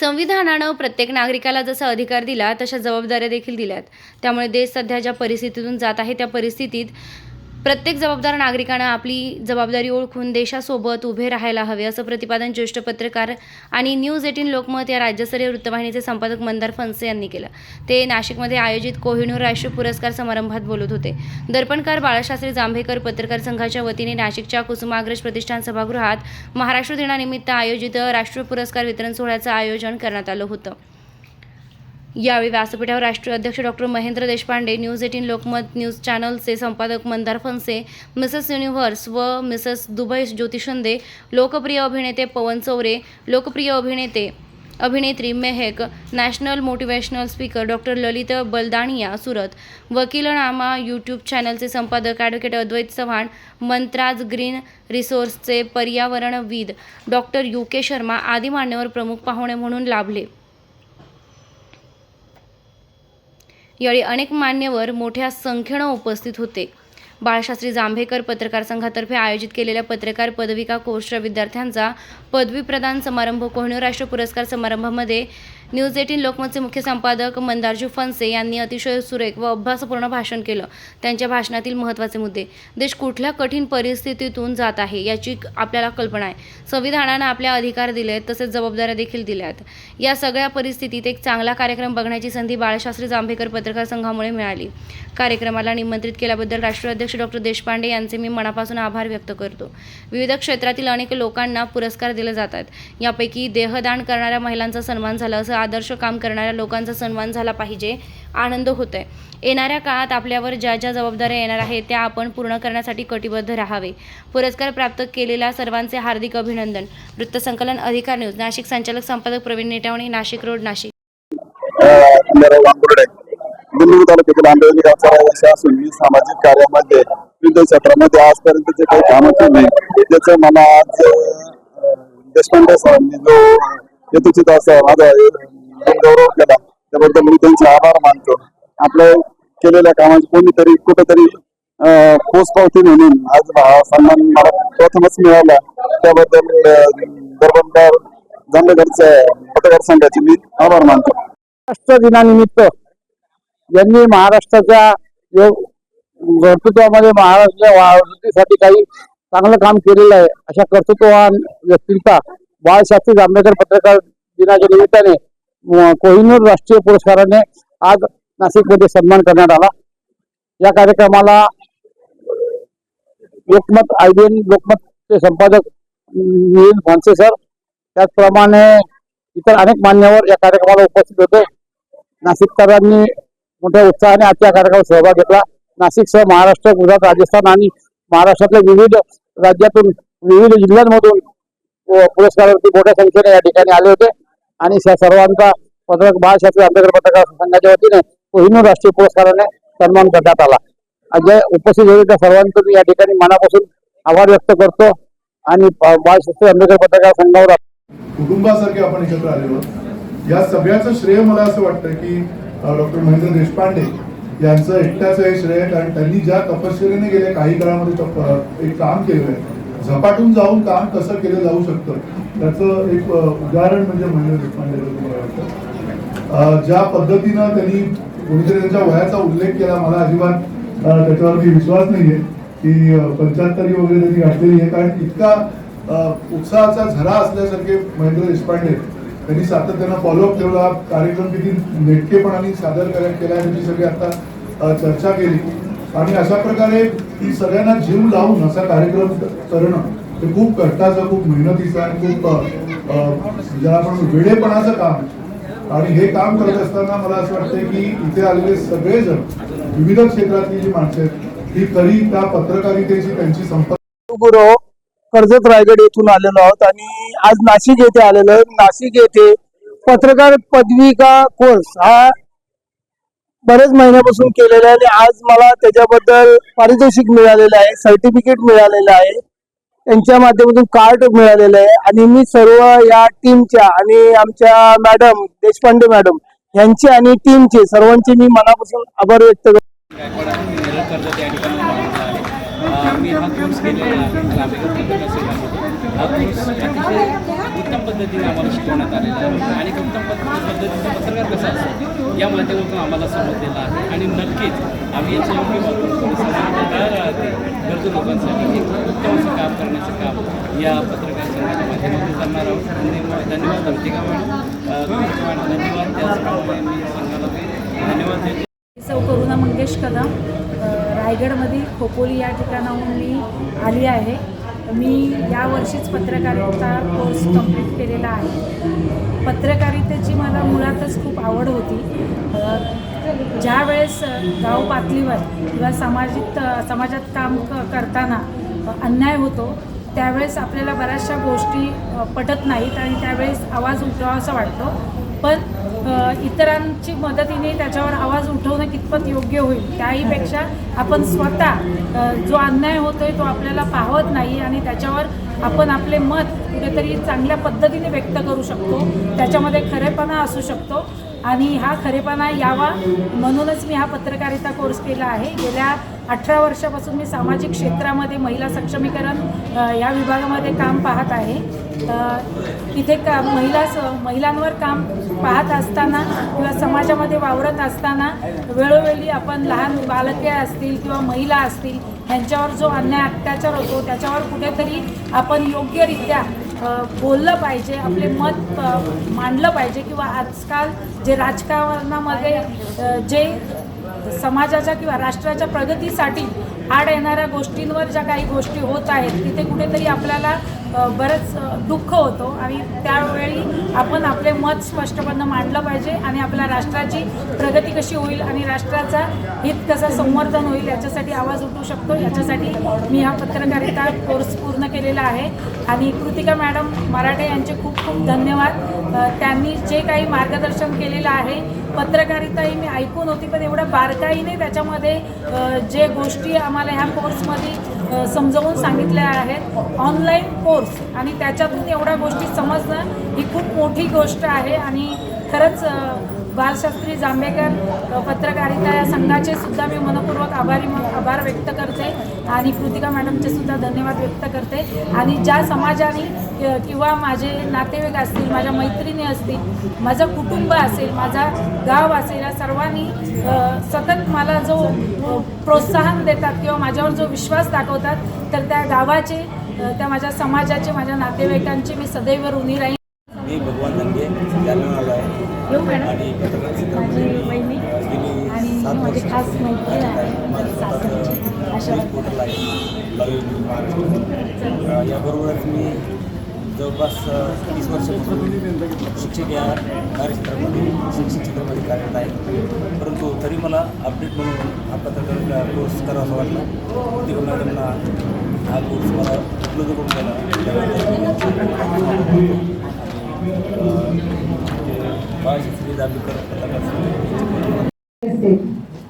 संविधानानं प्रत्येक नागरिकाला जसा अधिकार दिला तशा जबाबदाऱ्या देखील दिल्यात. त्यामुळे देश सध्या ज्या परिस्थितीतून जात आहे त्या परिस्थितीत प्रत्येक जबाबदार नागरिकांना आपली जबाबदारी ओळखून देशासोबत उभे राहायला हवे असं प्रतिपादन ज्येष्ठ पत्रकार आणि न्यूज एटीन लोकमत या राज्यस्तरीय वृत्तवाहिनीचे संपादक मंदार फनसे यांनी केलं. ते नाशिकमध्ये आयोजित कोहिनूर राष्ट्रीय पुरस्कार समारंभात बोलत होते. दर्पणकार बाळाशास्त्री जांभेकर पत्रकार संघाच्या वतीने नाशिकच्या कुसुमाग्रज प्रतिष्ठान सभागृहात महाराष्ट्र दिनानिमित्त आयोजित राष्ट्रीय पुरस्कार वितरण सोहळ्याचं आयोजन करण्यात आलं होतं. यावेळी व्यासपीठावर राष्ट्रीय अध्यक्ष doctor Mahendra Deshpande news eighteen Lokmat news चॅनलचे संपादक मंदार फनसे मिसेस युनिव्हर्स व मिसेस दुबई ज्योती शिंदे लोकप्रिय अभिनेते पवन चौरे लोकप्रिय अभिनेते अभिनेत्री Mehek national motivational speaker doctor Lalit Baldania Surat Vakilnama YouTube चॅनलचे संपादक ॲडव्होकेट अद्वैत चव्हाण मंत्राज ग्रीन रिसोर्सचे पर्यावरणविद डॉक्टर यू के शर्मा आदी मान्यवर प्रमुख पाहुणे म्हणून लाभले. यावेळी अनेक मान्यवर मोठ्या संख्येनं उपस्थित होते. बाळशास्त्री जांभेकर पत्रकार संघातर्फे आयोजित केलेल्या पत्रकार पदविका कोर्सच्या विद्यार्थ्यांचा पदवी प्रदान समारंभ कोहिनूर राष्ट्र पुरस्कार समारंभामध्ये न्यूज एटीन लोकमतचे मुख्य संपादक मंदारजी फनसे यांनी अतिशय सुरेख व अभ्यासपूर्ण भाषण केलं. त्यांच्या भाषणातील महत्त्वाचे मुद्दे. देश कुठल्या कठीण परिस्थितीतून जात आहे याची आपल्याला कल्पना आहे. संविधानानं आपल्या अधिकार दिले आहेत तसेच जबाबदाऱ्या देखील दिल्या आहेत या सगळ्या परिस्थितीत एक चांगला कार्यक्रम बघण्याची संधी बाळशास्त्री जांभेकर पत्रकार संघामुळे मिळाली. कार्यक्रमाला निमंत्रित केल्याबद्दल राष्ट्रीय अध्यक्ष डॉक्टर देशपांडे यांचे मी मनापासून आभार व्यक्त करतो. विविध क्षेत्रातील अनेक लोकांना पुरस्कार दिले जातात. यापैकी देहदान करणाऱ्या महिलांचा सन्मान झाला असं आदर्श काम करणाऱ्या लोकांचा सन्मान झाला पाहिजे. आनंद होतोय. येणाऱ्या काळात आपल्यावर ज्या ज्या जबाबदाऱ्या येणार आहेत त्या आपण पूर्ण करण्यासाठी कटिबद्ध राहावे. पुरस्कार प्राप्त केलेल्या सर्वांचे हार्दिक अभिनंदन. वृत्तसंकलन अधिकार न्यूज. नाशिक संचालक संपादक प्रवीण नेटावणे नाशिक रोड नाशिक. खंडाराव तालुक्यातील आंबेवली गावचा रहिवासी असून मी सामाजिक कार्यामध्ये विविध क्षेत्रामध्ये आजपर्यंत जे काही कामं केली त्याचं मला आज देशपांडे सरांनी जो यथोचित असा माझा गौरव केला. त्याबद्दल मी त्यांचे आभार मानतो. आपल्या केलेल्या कामाची कोणीतरी कुठेतरी अं, पोचपावती म्हणून आज सन्मान मला प्रथमच मिळाला. त्याबद्दल अं, दरबार जांभेकरच्या पत्रकार संघाचे मी आभार मानतो. महाराष्ट्र दिनानिमित्त यांनी महाराष्ट्राच्या कर्तृत्वामध्ये महाराष्ट्राच्या वाढीसाठी काही चांगलं काम केलेलं आहे. अशा कर्तृत्ववान व्यक्तींचा बाळशास्त्री जांभेकर पत्रकार दिनाच्या निमित्ताने कोहिनूर राष्ट्रीय पुरस्काराने आज नाशिकमध्ये सन्मान करण्यात आला. या कार्यक्रमाला लोकमत आयबीएन लोकमतचे संपादक मिलिंद फानसे सर त्याचप्रमाणे इतर अनेक मान्यवर या कार्यक्रमाला उपस्थित होते. नाशिककरांनी मोठ्या उत्साहाने आजच्या कार्यक्रमात सहभाग घेतला. नाशिकसह महाराष्ट्र गुजरात राजस्थान आणि महाराष्ट्रातल्या विविध राज्यातून विविध जिल्ह्यांमधून पुरस्कारावरती मोठ्या संख्येने या ठिकाणी आले होते. आणि या सर्वांचा पत्रक बाळशास्त्री आंबेडकर पत्रकार संघाच्या वतीने कोहिनूर राष्ट्रीय पुरस्काराने सन्मान करण्यात आला. जे उपस्थित होते त्या सर्वांचं मी या ठिकाणी मनापासून आभार व्यक्त करतो आणि बाळशास्त्री आंबेडकर पत्रकार संघावर कुटुंबासारखे आपण एकत्र आलेलो या सगळ्याचं श्रेय मला असं वाटतं की डॉक्टर महेंद्र देशपांडे यांचं एकट्याचं हे श्रेय कारण त्यांनी ज्या तपश्चर्याने गेल्या काही काळामध्ये एक काम केलं आहे. झपाटून जाऊन काम कसं केलं जाऊ शकतं? त्याचं एक उदाहरण म्हणजे म्हणजे देशपांडे मला वाटतं. ज्या पद्धतीनं त्यांनी कोणीतरी त्यांच्या वयाचा उल्लेख केला मला अजिबात त्याच्यावरती विश्वास नाहीये. की पंच्याहत्तरी वगैरे त्यांनी गाठलेली आहे. कारण इतका उत्साहाचा झरा असल्यासारखे महेंद्र देशपांडे त्यांनी सातत्यानं फॉलोअप ठेवला कार्यक्रम किती नेटकेपणाने सादर करायला केला त्याची सगळी आता चर्चा केली. आणि अशा प्रकारे ती सगळ्यांना जीव लावून असा कार्यक्रम करणं हे खूप कष्टाचं खूप मेहनतीचं आणि खूप ज्याला आपण वेळेपणाचं काम. आणि हे काम करत असताना मला असं वाटतं की इथे आलेले सगळेजण विविध क्षेत्रातली जी माणसं आहेत ही खरी त्या पत्रकारितेची त्यांची संपर्क गुरु कर्जत रायगड येथून आलेलो आहोत आणि आज नाशिक येथे आलेलो आहे. नाशिक येथे पत्रकार पदविका कोर्स हा बरेच महिन्यापासून केलेलं आहे आणि आज मला त्याच्याबद्दल पारितोषिक मिळालेलं आहे सर्टिफिकेट मिळालेलं आहे. त्यांच्या माध्यमातून कार्ड मिळालेलं आहे. आणि मी सर्व या टीमच्या आणि आमच्या मॅडम देशपांडे मॅडम यांचे आणि टीमचे सर्वांचे मी मनापासून आभार व्यक्त करतो. मी हा कोर्स केलेला आहे. आम्ही पत्रकार संघामध्ये हा कोर्स अतिशय उत्तम पद्धतीने आम्हाला शिकवण्यात आलेला आहे. आणि उत्तम पद्धतीचा पत्रकार कसा असतो? या माध्यमातून आम्हाला समजलेला आहे. आणि नक्कीच आम्ही याचा योग्य वापर करून गरजू लोकांसाठी एक उत्तम असं काम करण्याचं काम या पत्रकार संघाच्या माध्यमातून करणार आहोत. धन्यवाद धन्यवाद अर्तिका मॅडम धन्यवाद. त्याचप्रमाणे मी संघाला धन्यवाद. देतो सौ करुणा मंगेश कदम रायगडमधील खोपोली या ठिकाणाहून मी आली आहे. मी यावर्षीच पत्रकारिता कोर्स कंप्लीट केलेला आहे. पत्रकारितेची मला मुळातच खूप आवड होती. ज्या वेळेस गाव पातळीवर किंवा सामाजिक समाजात काम क करताना अन्याय होतो त्यावेळेस आपल्याला बऱ्याचशा गोष्टी पटत नाहीत आणि त्यावेळेस आवाज उठवावासा वाटतो. पण इतरांची मदतीने त्याच्यावर आवाज उठवणं कितपत योग्य होईल? त्याहीपेक्षा आपण स्वतः जो अन्याय होतोय तो आपल्याला पाहत नाही आणि त्याच्यावर आपण आपले मत कुठेतरी चांगल्या पद्धतीने व्यक्त करू शकतो. त्याच्यामध्ये खरेपणा असू शकतो आणि हा खरेपणा यावा म्हणूनच मी हा पत्रकारिता कोर्स केला आहे. गेल्या अठरा वर्षापासून मी सामाजिक क्षेत्रामध्ये महिला सक्षमीकरण या विभागामध्ये काम पाहत आहे. तिथे का महिला स महिलांवर काम पाहत असताना किंवा समाजामध्ये वावरत असताना वेळोवेळी आपण लहान बालके असतील किंवा महिला असतील ह्यांच्यावर जो अन्याय अत्याचार होतो त्याच्यावर कुठेतरी आपण योग्यरित्या बोललं पाहिजे आपले मत मांडलं पाहिजे किंवा आजकाल जे राजकारणामध्ये जे समाजाच्या किंवा राष्ट्राच्या प्रगतीसाठी आड येणाऱ्या गोष्टींवर ज्या काही गोष्टी होत आहेत तिथे कुठेतरी आपल्याला बरंच दुःख होतो. आणि त्यावेळी आपण आपले मत स्पष्टपणे मांडलं पाहिजे आणि आपल्या राष्ट्राची प्रगती कशी होईल आणि राष्ट्राचा हित कसं संवर्धन होईल याच्यासाठी आवाज उठू शकतो. याच्यासाठी मी हा पत्रकारिता कोर्स पूर्ण केलेला आहे. आणि कृतिका मॅडम मराठे यांचे खूप खूप धन्यवाद. त्यांनी जे काही मार्गदर्शन केलेलं आहे पत्रकारिता ही मी ऐकून होती पण एवढ्या बारकाईने त्याच्यामध्ये जे गोष्टी आम्हाला ह्या कोर्समध्ये समजवून समजावून सांगितल्या आहेत. ऑनलाईन कोर्स आणि त्याच्यातून एवढ्या गोष्टी समजणं ही खूप मोठी गोष्ट आहे आणि खरंच बालशास्त्री जांभेकर पत्रकारिता या संघाचे सुद्धा मी मनपूर्वक आभारी आभार व्यक्त करते आणि कृतिका मॅडमचे सुद्धा धन्यवाद व्यक्त करते. आणि ज्या समाजाने किंवा माझे नातेवाईक असतील माझ्या मैत्रिणी असतील माझं कुटुंब असेल माझा गाव असेल या सर्वांनी सतत मला जो प्रोत्साहन देतात किंवा माझ्यावर जो विश्वास दाखवतात तर त्या गावाचे त्या माझ्या समाजाचे माझ्या नातेवाईकांचे मी सदैव ऋणी राहीन. मी भगवान दंगे जालना आलो आहे. आणि पत्रकार क्षेत्रामध्ये गेली सात वर्ष. माझी पोर्टल आहे महाराष्ट्र याबरोबरच मी जवळपास तीस वर्षापासून शिक्षक या कार्यक्षेत्रामध्ये शिक्षक क्षेत्रामध्ये कार्यरत आहे. परंतु तरी मला अपडेट म्हणून हा पत्रकार कोर्स करावासा वाटला. ती मॅडमना हा कोर्स मला उपलब्ध करून दिला बाळशास्त्री जांभेकर पत्रकार संघ असते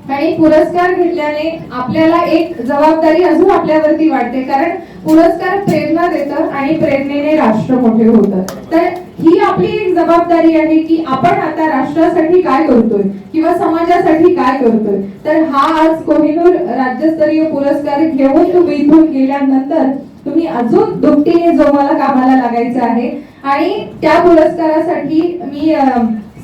आणि पुरस्कार घेतल्याने आपल्याला एक जबाबदारी अजून आपल्यावरती वाटते कारण पुरस्कार प्रेरणा देतं आणि प्रेरणेने राष्ट्र मोठे होतं. तर ही आपली एक जबाबदारी आहे की आपण आता राष्ट्रासाठी काय करतोय किंवा समाजासाठी काय करतोय. तर हा आज कोहिनूर राज्यस्तरीय पुरस्कार घेऊन तुम्ही इथून गेल्यानंतर तुम्ही अजून दुपटीने जोमाला कामाला लागायचं आहे आणि त्या पुरस्कारासाठी मी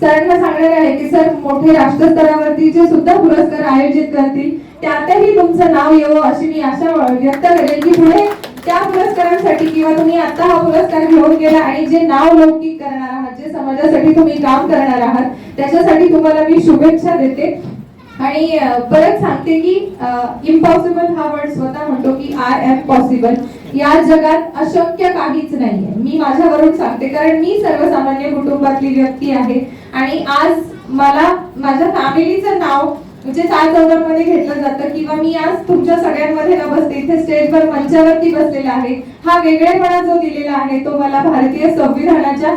सरांना सांगणार आहे की सर मोठे राष्ट्रस्तरावरतीचे सुद्धा पुरस्कार आयोजित करतील त्यातही तुमचं नाव येवो अशी मी आशा व्यक्त करेल की पुढे त्या पुरस्कारांसाठी किंवा तुम्ही आता हा पुरस्कार घेऊन गेला आणि जे नाव लौकिक करणार आहात जे समाजासाठी तुम्ही काम करणार आहात त्याच्यासाठी तुम्हाला मी शुभेच्छा देते. आणि परत सांगते की इम्पॉसिबल हा वर्ड स्वतः म्हणतो की आय एम पॉसिबल या जगात अशक्य काहीच नाहीये. मी माझ्यावरून सांगते कारण मी सर्वसामान्य कुटुंबातली व्यक्ती आहे. आणि आज मला माझ्या फॅमिलीचं नाव म्हणजे सात मध्ये घेतलं जातं किंवा मी आज तुमच्या सगळ्यांमध्ये न बसते इथे स्टेजवर मंचावरती बसलेला आहे. हा वेगळेपणा जो दिलेला आहे तो मला भारतीय संविधानाच्या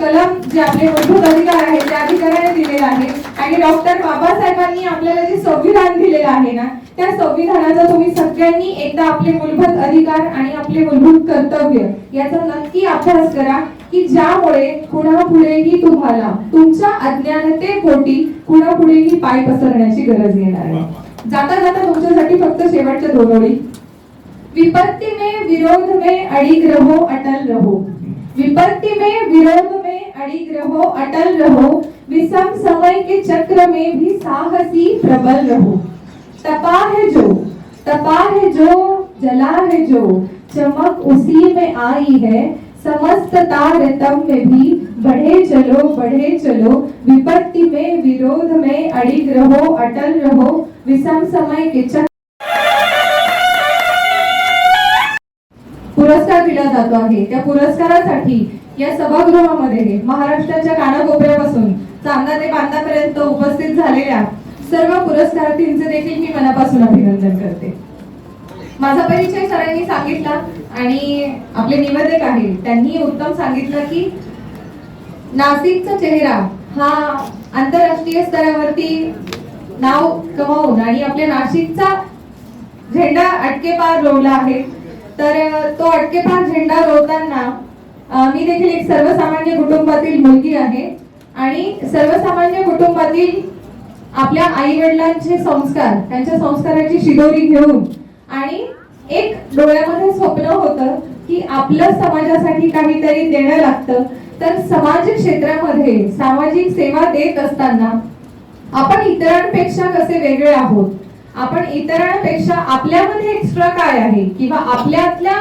कलम जे आपले मूलभूत अधिकार आहेत त्या अधिकाराने दिलेला आहे. आणि डॉक्टर बाबासाहेबांनी आपल्याला जे संविधान दिलेलं आहे ना त्या संविधानाचा तुम्ही सगळ्यांनी एकदा आपले मूलभूत अधिकार आणि आपले मूलभूत कर्तव्य याचा नक्की अभ्यास करा की ज्यामुळे कुणापुढेही तुम्हाला तुमच्या अज्ञानतेपोटी कुणापुढेही पाय पसरण्याची गरज येणार. आहे जाता जाता तुमच्यासाठी फक्त शेवटच्या दोन ओळी. विपत्ति में विरोध में अड़िग रहो अटल रहो. विपत्ति में विरोध में अड़िग रहो अटल रहो. विषम समय के चक्र में भी साहसी प्रबल रहो. तपा है जो तपा है जो जला है जो. चमक उसी में आई है समस्त तारतम में भी बढ़े चलो बढ़े चलो विपत्ति में विरोध में अड़िग रहो अटल रहो विषम समय के चक्र पुरस्कार दिला जातो आहे त्या पुरस्कारासाठी या सभागृहामध्ये महाराष्ट्राच्या कानाकोपऱ्यापासून चांदा ते बांधापर्यंत उपस्थित झालेल्या सर्व पुरस्कारार्थींचे देखील मी मनापासून अभिनंदन करते. माझा परिचय सरांनी सांगितला. आणि आपले निवेदक आहे त्यांनी उत्तम सांगितलं की नाशिकचा चेहरा हा आंतरराष्ट्रीय स्तरावरती नाव कमावून आणि आपल्या नाशिकचा झेंडा अटकेपार रोवला आहे. तर तो अटकेपार झेंडा रोवताना मी देखील एक सर्वसामान्य कुटुंबातील मुलगी आहे आणि सर्वसामान्य कुटुंबातील आपल्या आई वडिलांचे संस्कार त्यांच्या संस्काराची शिदोरी घेऊन आणि एक डोळ्यामध्ये स्वप्न होतं की आपलं समाजासाठी काहीतरी देणं लागतं. तर समाज क्षेत्रामध्ये सामाजिक सेवा देत असताना आपण इतरांपेक्षा कसे वेगळे आहोत? आपण इतरांपेक्षा आपल्यामध्ये एक्स्ट्रा काय आहे? किंवा आपल्यातल्या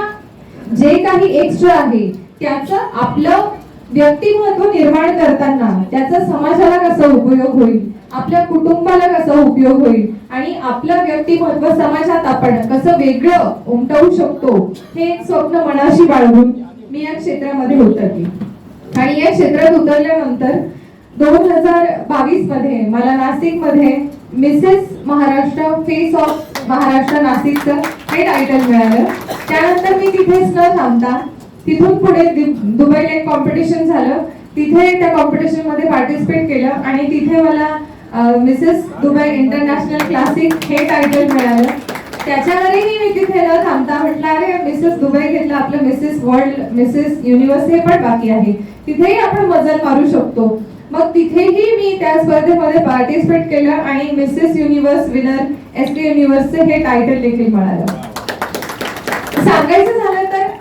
जे काही एक्स्ट्रा आहे त्याचं आपलं व्यक्तिमत्व निर्माण करताना त्याचा समाजाला कसा उपयोग होईल? आपल्या कुटुंबाला कसा उपयोग होईल? आणि आपलं व्यक्तिमत्व समाजात आपण कसं वेगळं उमटवू शकतो हे एक स्वप्न मनाशी बाळगून मी या क्षेत्रामध्ये उतरली. आणि या क्षेत्रात उतरल्यानंतर दोन हजार बावीसमध्ये मला नाशिकमध्ये Mrs Maharashtra face of Maharashtra नाशिकचं हे टायटल मिळालं. त्यानंतर मी तिथेच न थांबता तिथून पुढे दुबईला एक कॉम्पिटिशन झालं. तिथे त्या कॉम्पिटिशनमध्ये पार्टिसिपेट केलं आणि तिथे मला मिसेस दुबई इंटरनॅशनल क्लासिक हे टायटल मिळालं. त्याच्यावरही मी तिथे न थांबता म्हटलं अरे मिसेस दुबई घेतलं आपलं मिसेस वर्ल्ड मिसेस युनिव्हर्स हे पण बाकी आहे. तिथेही आपण मजल मारू शकतो. मग तिथेही मी त्या स्पर्धेमध्ये पार्टिसिपेट केलं आणि Mrs universe winner S T युनिव्हर्सचे हे टायटल देखील मिळालं. सांगायचं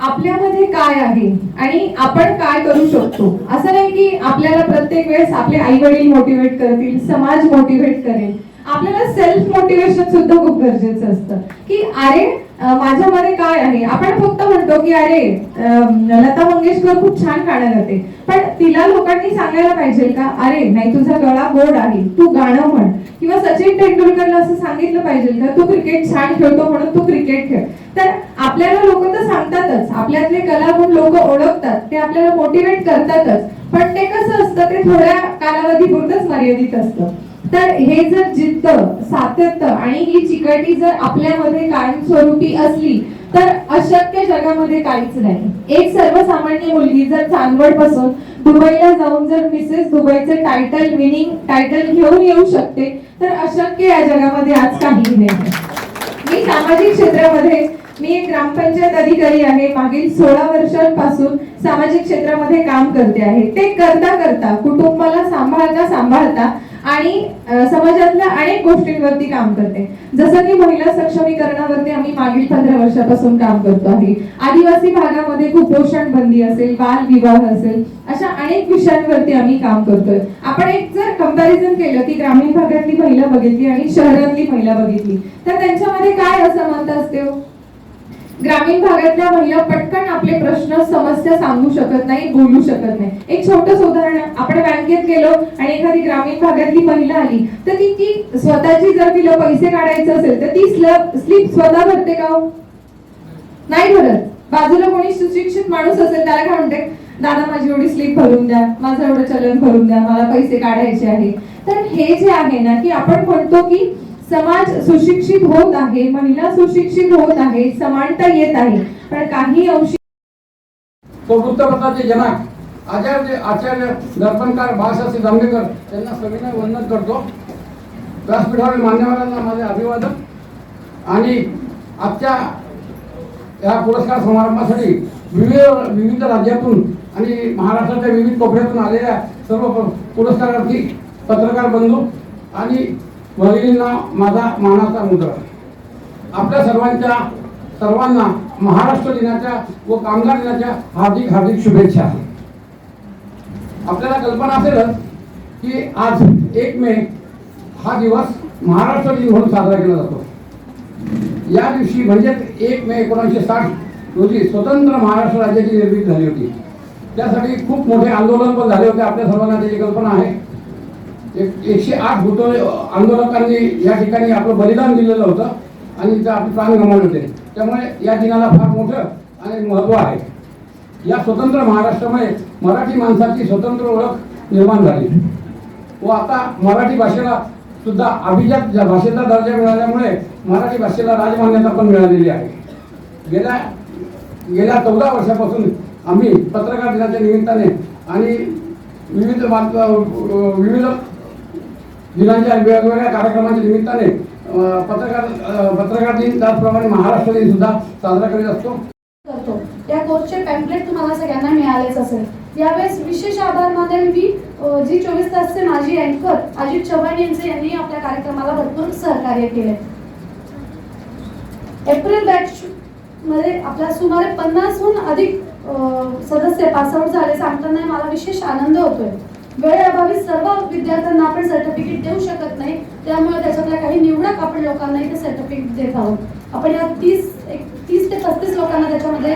आपल्यामध्ये काय आहे आणि आपण काय करू शकतो? असं नाही की आपल्याला प्रत्येक वेळेस आपले आई वडील मोटिवेट करतील समाज मोटिवेट करेल. आपल्याला सेल्फ मोटिवेशन सुद्धा खूप गरजेचं असतं. की अरे माझ्यामध्ये काय आहे? आपण फक्त म्हणतो की अरे लता मंगेशकर खूप छान गाणं गाते. पण तिला लोकांनी सांगायला पाहिजे का अरे नाही तुझा गळा गोड आहे तू गाणं म्हण. किंवा सचिन तेंडुलकरला असं सांगितलं पाहिजे का तू क्रिकेट छान खेळतो म्हणून तू क्रिकेट खेळ. तर आपल्याला लोक तर सांगतातच. आपल्यातले कलागुण लोक ओळखतात. ते आपल्याला मोटिवेट करतातच. पण ते कसं असतं ते थोड्या कालावधीपुरतच मर्यादित असतं. तर हे जर जिद्द सातत्य आणि ही चिकाटी जर आपल्यामध्ये कायमस्वरूपी असली तर अशक्य जगामध्ये काहीच नाही. एक सर्वसामान्य मुलगी जर चांदवडपासून दुबईला जाऊन जर मिसेस दुबईचे टायटल विनिंग टायटल घेऊन येऊ शकते तर अशक्य या जगामध्ये आज काही नाही. मी सामाजिक क्षेत्रामध्ये मी ग्रामपंचायत अधिकारी आहे मागील सोळा वर्षांपासून सामाजिक क्षेत्रामध्ये काम करते आहे. ते करता करता कुटुंबाला सांभाळता सांभाळता आणि समाजातल्या अनेक गोष्टींवरती काम करते. जसं की महिला सक्षमीकरणावरती आम्ही मागील पंधरा वर्षापासून काम करतो आहे. आदिवासी भागामध्ये कुपोषण बंदी असेल बाल विवाह असेल अशा अनेक विषयांवरती आम्ही काम करतोय. आपण एक जर कंपॅरिझन केलं की ग्रामीण भागातली महिला बघितली आणि शहरातली महिला बघितली तर त्यांच्यामध्ये काय असमानता असते हो? ग्रामीण भागातल्या महिला पटकन आपले प्रश्न समस्या सांगू शकत नाही बोलू शकत नाही. एक छोटस उदाहरण आपण बँकेत गेलो आणि एखादी ग्रामीण भागातली महिला आली तर ती ती स्वतःची जर तिला पैसे काढायचे असेल तर ती स्लिप स्वतः भरते का हो? नाही भरत. बाजूला कोणी सुशिक्षित माणूस असेल त्याला काय म्हणते? दादा माझी एवढी स्लिप भरून द्या माझं एवढं चलन भरून द्या मला पैसे काढायचे आहे तर हे जे आहे ना की आपण म्हणतो की समाज सुशिक्षित होत आहे महिला सुशिक्षित होत आहे समानता येत आहे पण काही अंशी तो वृत्तपत्राचे जनक आचार्य आचार्य दर्पणकार बाळासाहेब जांभेकर त्यांना सगळ्यांना वंदन करतो. व्यासपीठावरील मान्यवरांना माझे अभिवादन. आणि आजच्या या पुरस्कार समारंभासाठी विविध विविध राज्यातून आणि महाराष्ट्राच्या विविध कोपऱ्यातून आलेल्या सर्व पुरस्कारार्थी पत्रकार बंधू आणि भगिनींना माझा मानाचा मुद्रा. आपल्या सर्वांच्या सर्वांना महाराष्ट्र दिनाच्या व कामगार दिनाच्या हार्दिक हार्दिक शुभेच्छा. आपल्याला कल्पना असेलच की आज एक मे हा दिवस महाराष्ट्र दिन म्हणून साजरा केला जातो. या दिवशी म्हणजेच एक मे एकोणीसशे साठ रोजी स्वतंत्र महाराष्ट्र राज्याची निर्मिती झाली होती. त्यासाठी खूप मोठे आंदोलन पण झाले होते. आपल्या सर्वांना त्याची कल्पना आहे. एक एकशे आठ भूतोळे आंदोलकांनी या ठिकाणी आपलं बलिदान दिलेलं होतं आणि ते आपले प्राण गमावले होते. त्यामुळे या दिनाला फार मोठं आणि महत्त्व आहे. या स्वतंत्र महाराष्ट्रामुळे मराठी माणसाची स्वतंत्र ओळख निर्माण झाली. व आता मराठी भाषेला सुद्धा अभिजात भाषेचा दर्जा मिळाल्यामुळे मराठी भाषेला राजमान्यता पण मिळालेली आहे. गेल्या गेल्या चौदा वर्षापासून आम्ही पत्रकार दिनाच्या निमित्ताने आणि विविध बात- विविध दिनांच्या वेगवेगळ्या कार्यक्रमाच्या निमित्ताने पत्रकार पत्रकार दिन त्याचप्रमाणे महाराष्ट्र दिन सुद्धा साजरा करीत असतो. करतो. त्या कोर्सचे पॅम्पलेट तुम्हाला सगळ्यांना मिळालेच असेल. यावेळेस विशेष आभार मानेल मी. जी चोवीस तासचे माजी अँकर अजित चव्हाण यांचे यांनी आपल्या कार्यक्रमाला भरपूर सहकार्य केले. एप्रिल बॅच मध्ये आपल्या सुमारे पन्नासहून अधिक सदस्य पासआउट झाले. सांगताना मला विशेष आनंद होतोय. वेळेअभावी सर्व विद्यार्थ्यांना आपण सर्टिफिकेट देऊ शकत नाही. त्यामुळे त्याच्यातल्या काही निवडक आपण लोकांना ते सर्टिफिकेट देत आहोत. आपण या तीस एक तीस ते पस्तीस लोकांना त्याच्यामध्ये